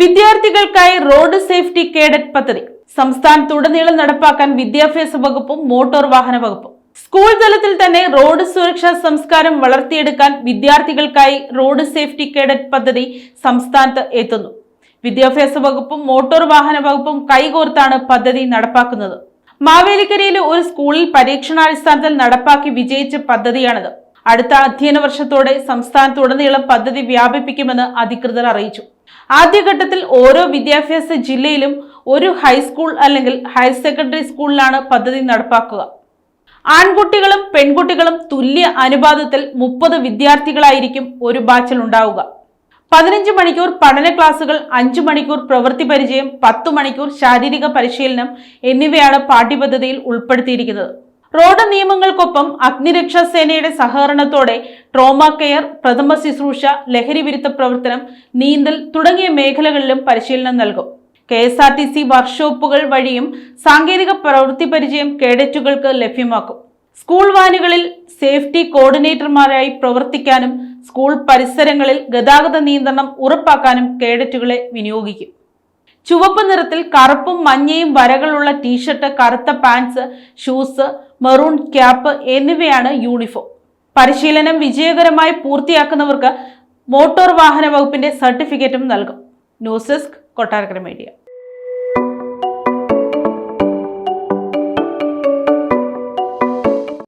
വിദ്യാർത്ഥികൾക്കായി road safety cadet പദ്ധതി. സംസ്ഥാനത്തുടനീളം നടപ്പാക്കാൻ വിദ്യാഭ്യാസ വകുപ്പും മോട്ടോർ വാഹന വകുപ്പും. സ്കൂൾ തലത്തിൽ തന്നെ റോഡ് സുരക്ഷാ സംസ്കാരം വളർത്തിയെടുക്കാൻ വിദ്യാർത്ഥികൾക്കായി റോഡ് സേഫ്റ്റി കേഡറ്റ് പദ്ധതി സംസ്ഥാനത്ത് എത്തുന്നു. വിദ്യാഭ്യാസ വകുപ്പും മോട്ടോർ വാഹന വകുപ്പും കൈകോർത്താണ് പദ്ധതി നടപ്പാക്കുന്നത്. മാവേലിക്കരയിലെ ഒരു സ്കൂളിൽ പരീക്ഷണാടിസ്ഥാനത്തിൽ നടപ്പാക്കി വിജയിച്ച പദ്ധതിയാണിത്. അടുത്ത അധ്യയന വർഷത്തോടെ സംസ്ഥാനത്തുടനീളം പദ്ധതി വ്യാപിപ്പിക്കുമെന്ന് അധികൃതർ അറിയിച്ചു. ആദ്യഘട്ടത്തിൽ ഓരോ വിദ്യാഭ്യാസ ജില്ലയിലും ഒരു ഹൈസ്കൂൾ അല്ലെങ്കിൽ ഹയർ സെക്കൻഡറി സ്കൂളിലാണ് പദ്ധതി നടപ്പാക്കുക. ആൺകുട്ടികളും പെൺകുട്ടികളും തുല്യ അനുപാതത്തിൽ മുപ്പത് വിദ്യാർത്ഥികളായിരിക്കും ഒരു ബാച്ചിൽ ഉണ്ടാവുക. പതിനഞ്ച് മണിക്കൂർ പഠന ക്ലാസുകൾ അഞ്ചു മണിക്കൂർ പ്രവൃത്തി പരിചയം പത്തു മണിക്കൂർ ശാരീരിക പരിശീലനം എന്നിവയാണ് പാഠ്യപദ്ധതിയിൽ ഉൾപ്പെടുത്തിയിരിക്കുന്നത്. റോഡ് നിയമങ്ങൾക്കൊപ്പം അഗ്നിരക്ഷാ സേനയുടെ സഹകരണത്തോടെ ട്രോമ കെയർ പ്രഥമ ശുശ്രൂഷ ലഹരി വിരുദ്ധ പ്രവർത്തനം നീന്തൽ തുടങ്ങിയ മേഖലകളിലും പരിശീലനം നൽകും. K S R T C വർക്ക്ഷോപ്പുകൾ വഴിയും സാങ്കേതിക പ്രവൃത്തി പരിചയം കേഡറ്റുകൾക്ക് ലഭ്യമാക്കും. സ്കൂൾ വാനുകളിൽ സേഫ്റ്റി കോർഡിനേറ്റർമാരായി പ്രവർത്തിക്കാനും സ്കൂൾ പരിസരങ്ങളിൽ ഗതാഗത നിയന്ത്രണം ഉറപ്പാക്കാനും കേഡറ്റുകളെ വിനിയോഗിക്കും. ചുവപ്പ് നിറത്തിൽ കറുപ്പും മഞ്ഞയും വരകളുള്ള ടീഷർട്ട് കറുത്ത പാൻസ് ഷൂസ് മെറൂൺ ക്യാപ്പ് എന്നിവയാണ് യൂണിഫോം. പരിശീലനം വിജയകരമായി പൂർത്തിയാക്കുന്നവർക്ക് മോട്ടോർ വാഹന വകുപ്പിന്റെ സർട്ടിഫിക്കറ്റും നൽകും. News desk Kottarakkara media.